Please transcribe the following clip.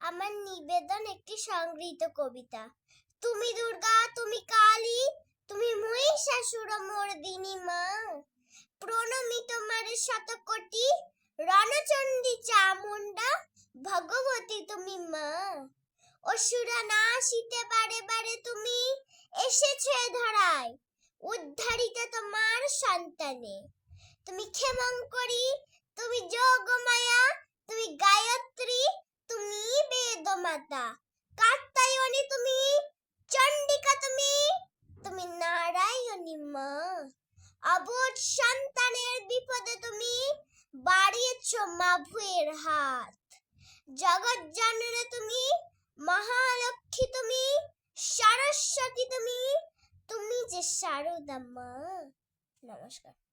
আমার নিবেদন একটি সংগৃহীত কবিতা। তুমি দুর্গা, তুমি কালী, তুমি মহিষাসুর, মর্দিনী মা। প্রণমি তোমার শতকোটি, রণচণ্ডী চামুন্ডা ভগবতী তুমি মা। অসুরা না আসিতে বারে বারে তুমি, এসেছ ধরায়, উদ্ধারিত তোমার সন্তানে। তুমি ক্ষেমঙ্করী তুমি যোগমায়া তুমি গায়ত্রী তুমি বেদমাতা কাত্তায়নী তুমি? চণ্ডিকা তুমি? তুমি নারায়ণী মা। অবোধ সন্তানের বিপদে তুমি বাড়িয়েছ মা ভুয়ের হাত। জগৎ জননে তুমি মহালক্ষ্মী তুমি, সরস্বতী তুমি তুমি যে শারদা মা। নমস্কার।